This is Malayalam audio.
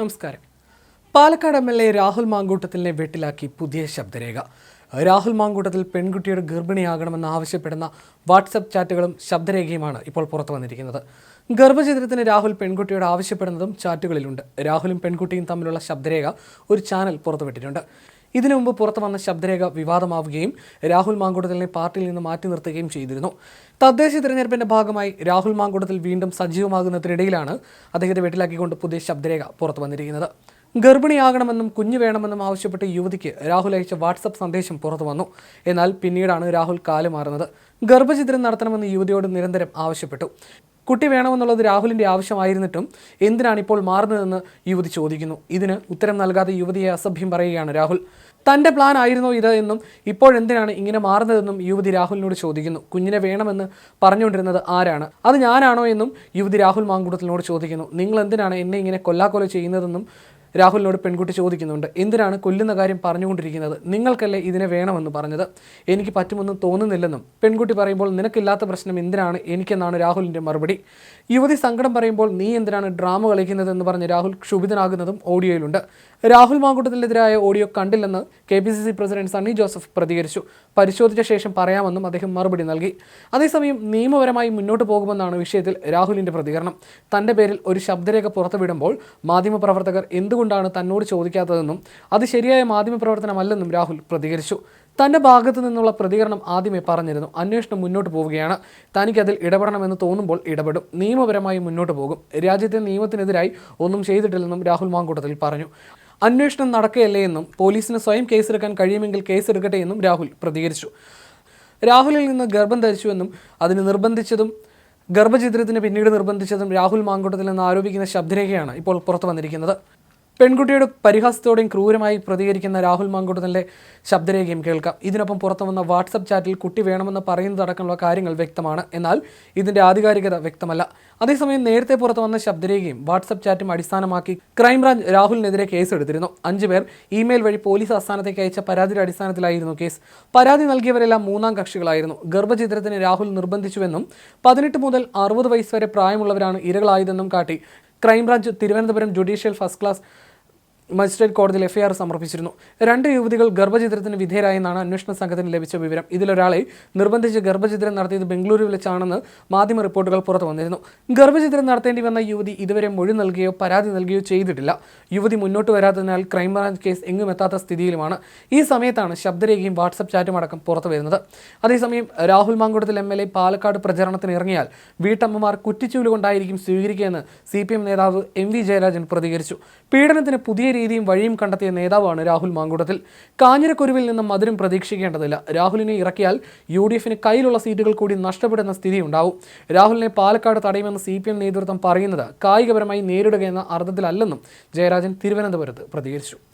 നമസ്കാരം. Palakkad M L A Rahul മാങ്കൂട്ടത്തിലിനെ വെട്ടിലാക്കി പുതിയ ശബ്ദരേഖ. രാഹുൽ മാങ്കൂട്ടത്തിൽ പെൺകുട്ടിയുടെ ഗർഭിണിയാകണമെന്ന് ആവശ്യപ്പെടുന്ന വാട്സപ്പ് ചാറ്റുകളും ശബ്ദരേഖയുമാണ് ഇപ്പോൾ പുറത്തു വന്നിരിക്കുന്നത്. ഗർഭചിത്രത്തിന് രാഹുൽ പെൺകുട്ടിയോട് ആവശ്യപ്പെടുന്നതും ചാറ്റുകളിലുണ്ട്. രാഹുലും പെൺകുട്ടിയും തമ്മിലുള്ള ശബ്ദരേഖ ഒരു ചാനൽ പുറത്തുവിട്ടിട്ടുണ്ട്. ഇതിനു മുമ്പ് പുറത്തു വന്ന ശബ്ദരേഖ വിവാദമാവുകയും രാഹുൽ മാങ്കൂട്ടത്തിലിനെ പാർട്ടിയിൽ നിന്ന് മാറ്റി നിർത്തുകയും ചെയ്തിരുന്നു. തദ്ദേശ തിരഞ്ഞെടുപ്പിന്റെ ഭാഗമായി രാഹുൽ മാങ്കൂട്ടത്തിൽ വീണ്ടും സജീവമാകുന്നതിനിടയിലാണ് അദ്ദേഹത്തെ വീട്ടിലാക്കിക്കൊണ്ട് പുതിയ ശബ്ദരേഖ പുറത്തു വന്നിരിക്കുന്നത്. ഗർഭിണിയാകണമെന്നും കുഞ്ഞു വേണമെന്നും ആവശ്യപ്പെട്ട് യുവതിക്ക് രാഹുൽ അയച്ച വാട്സപ്പ് സന്ദേശം പുറത്തു വന്നു. എന്നാൽ പിന്നീടാണ് രാഹുൽ കാലുമാറുന്നത് ഗർഭചിത്രം നടത്തണമെന്ന് യുവതിയോട് നിരന്തരം ആവശ്യപ്പെട്ടു. കുട്ടി വേണമെന്നുള്ളത് രാഹുലിന്റെ ആവശ്യമായിരുന്നിട്ടും എന്തിനാണ് ഇപ്പോൾ മാറുന്നതെന്ന് യുവതി ചോദിക്കുന്നു. ഇതിന് ഉത്തരം നൽകാതെ യുവതിയെ അസഭ്യം പറയുകയാണ് രാഹുൽ. തന്റെ പ്ലാൻ ആയിരുന്നോ ഇത് എന്നും ഇപ്പോഴെന്തിനാണ് ഇങ്ങനെ മാറുന്നതെന്നും യുവതി രാഹുലിനോട് ചോദിക്കുന്നു. കുഞ്ഞിനെ വേണമെന്ന് പറഞ്ഞുകൊണ്ടിരുന്നത് ആരാണ്? അത് ഞാനാണോ എന്നും യുവതി രാഹുൽ മാങ്കൂട്ടത്തിനോട് ചോദിക്കുന്നു. നിങ്ങൾ എന്തിനാണ് എന്നെ ഇങ്ങനെ കൊല്ലാക്കൊല ചെയ്യുന്നതെന്നും രാഹുലിനോട് പെൺകുട്ടി ചോദിക്കുന്നുണ്ട് എന്തിനാണ് കൊല്ലുന്ന കാര്യം പറഞ്ഞുകൊണ്ടിരിക്കുന്നത്? നിങ്ങൾക്കല്ലേ ഇതിനെ വേണമെന്ന് പറഞ്ഞത്? എനിക്ക് പറ്റുമെന്ന് തോന്നുന്നില്ലെന്നും പെൺകുട്ടി പറയുമ്പോൾ നിനക്കില്ലാത്ത പ്രശ്നം എന്തിനാണ് എനിക്കെന്നാണ് രാഹുലിന്റെ മറുപടി. യുവതി സങ്കടം പറയുമ്പോൾ നീ എന്തിനാണ് ഡ്രാമ കളിക്കുന്നതെന്ന് പറഞ്ഞ് രാഹുൽ ക്ഷുഭിതനാകുന്നതും ഓഡിയോയിലുണ്ട്. രാഹുൽ മാങ്കൂട്ടത്തിനെതിരായ ഓഡിയോ കണ്ടില്ലെന്ന് K P C C president Sunny Joseph പ്രതികരിച്ചു. പരിശോധിച്ച ശേഷം പറയാമെന്നും അദ്ദേഹം മറുപടി നൽകി. അതേസമയം നിയമപരമായി മുന്നോട്ട് പോകുമെന്നാണ് വിഷയത്തിൽ രാഹുലിന്റെ പ്രതികരണം. തന്റെ പേരിൽ ഒരു ശബ്ദരേഖ പുറത്തുവിടുമ്പോൾ മാധ്യമപ്രവർത്തകർ എന്തുകൊണ്ടാണ് തന്നോട് ചോദിക്കാത്തതെന്നും അത് ശരിയായ മാധ്യമപ്രവർത്തനമല്ലെന്നും രാഹുൽ പ്രതികരിച്ചു. തന്റെ ഭാഗത്തു നിന്നുള്ള പ്രതികരണം ആദ്യമേ പറഞ്ഞിരുന്നു. അന്വേഷണം മുന്നോട്ട് പോവുകയാണ്. തനിക്കതിൽ ഇടപെടണമെന്ന് തോന്നുമ്പോൾ ഇടപെടും. നിയമപരമായി മുന്നോട്ട് പോകും. രാജ്യത്തെ നിയമത്തിനെതിരായി ഒന്നും ചെയ്തിട്ടില്ലെന്നും രാഹുൽ മാങ്കൂട്ടത്തിൽ പറഞ്ഞു. അന്വേഷണം നടക്കുകയല്ലേ എന്നും പോലീസിന് സ്വയം കേസെടുക്കാൻ കഴിയുമെങ്കിൽ കേസെടുക്കട്ടെ എന്നും രാഹുൽ പ്രതികരിച്ചു. രാഹുലിൽ നിന്ന് ഗർഭം ധരിച്ചുവെന്നും അതിന് നിർബന്ധിച്ചതും ഗർഭചിത്രത്തിന് പിന്നീട് നിർബന്ധിച്ചതും രാഹുൽ മാങ്കൂട്ടത്തിൽ നിന്ന് ആരോപിക്കുന്ന ശബ്ദരേഖയാണ് ഇപ്പോൾ പുറത്തു വന്നിരിക്കുന്നത് പെൺകുട്ടിയുടെ പരിഹാസത്തോടെയും ക്രൂരമായി പ്രതികരിക്കുന്ന രാഹുൽ മാങ്കൂട്ടത്തിന്റെ ശബ്ദരേഖയും കേൾക്കാം. ഇതിനൊപ്പം പുറത്തു വന്ന വാട്സപ്പ് ചാറ്റിൽ കുട്ടി വേണമെന്ന് പറയുന്നതടക്കമുള്ള കാര്യങ്ങൾ വ്യക്തമാണ്. എന്നാൽ ഇതിന്റെ ആധികാരികത വ്യക്തമല്ല. അതേസമയം നേരത്തെ പുറത്തു വന്ന ശബ്ദരേഖയും വാട്സപ്പ് ചാറ്റും അടിസ്ഥാനമാക്കി ക്രൈംബ്രാഞ്ച് രാഹുലിനെതിരെ കേസെടുത്തിരുന്നു. അഞ്ചു പേർ ഇമെയിൽ വഴി പോലീസ് ആസ്ഥാനത്തേക്ക് അയച്ച പരാതിയുടെ അടിസ്ഥാനത്തിലായിരുന്നു കേസ്. പരാതി നൽകിയവരെല്ലാം മൂന്നാം കക്ഷികളായിരുന്നു. ഗർഭചിത്രത്തിന് രാഹുൽ നിർബന്ധിച്ചുവെന്നും പതിനെട്ട് മുതൽ അറുപത് വയസ്സ് വരെ പ്രായമുള്ളവരാണ് ഇരകളായതെന്നും കാട്ടി crime branch Thiruvananthapuram judicial first class magistrate കോടതിയിൽ എഫ്ഐആർ സമർപ്പിച്ചിരുന്നു. രണ്ട് യുവതികൾ ഗർഭചിത്രത്തിന് വിധേയരായെന്നാണ് അന്വേഷണ സംഘത്തിന് ലഭിച്ച വിവരം. ഇതിലൊരാളെ നിർബന്ധിച്ച് ഗർഭചിത്രം നടത്തിയത് ബംഗളൂരു വെച്ചാണെന്ന് മാധ്യമ റിപ്പോർട്ടുകൾ പുറത്തു വന്നിരുന്നു. ഗർഭചിത്രം നടത്തേണ്ടി വന്ന യുവതി ഇതുവരെ മൊഴി നൽകുകയോ പരാതി നൽകുകയോ ചെയ്തിട്ടില്ല. യുവതി മുന്നോട്ട് വരാത്തതിനാൽ ക്രൈംബ്രാഞ്ച് കേസ് എങ്ങും എത്താത്ത സ്ഥിതിയിലുമാണ്. ഈ സമയത്താണ് ശബ്ദരേഖയും വാട്സപ്പ് ചാറ്റും അടക്കം പുറത്തു വരുന്നത്. അതേസമയം Rahul Mamkootathil M L A Palakkad പ്രചരണത്തിന് ഇറങ്ങിയാൽ വീട്ടമ്മമാർ കുറ്റിച്ചൂലുകൊണ്ടായിരിക്കും സ്വീകരിക്കുകയെന്ന് സി പി എം നേതാവ് എം വി ജയരാജൻ പ്രതികരിച്ചു. പീഡനത്തിന് പുതിയ രീതിയും വഴിയും കണ്ടെത്തിയ നേതാവാണ് രാഹുൽ മാങ്കൂട്ടത്തിൽ. കാഞ്ഞിരക്കുരുവിൽ നിന്നും മധുരം പ്രതീക്ഷിക്കേണ്ടതില്ല. രാഹുലിനെ ഇറക്കിയാൽ യു ഡി എഫിന് കയ്യിലുള്ള സീറ്റുകൾ കൂടി നഷ്ടപ്പെടുന്ന സ്ഥിതി ഉണ്ടാവും രാഹുലിനെ പാലക്കാട് തടയുമെന്ന് സി പി എം നേതൃത്വം പറയുന്നത് കായികപരമായി നേരിടുക എന്ന അർത്ഥത്തിലല്ലെന്നും ജയരാജൻ തിരുവനന്തപുരത്ത് പ്രതികരിച്ചു.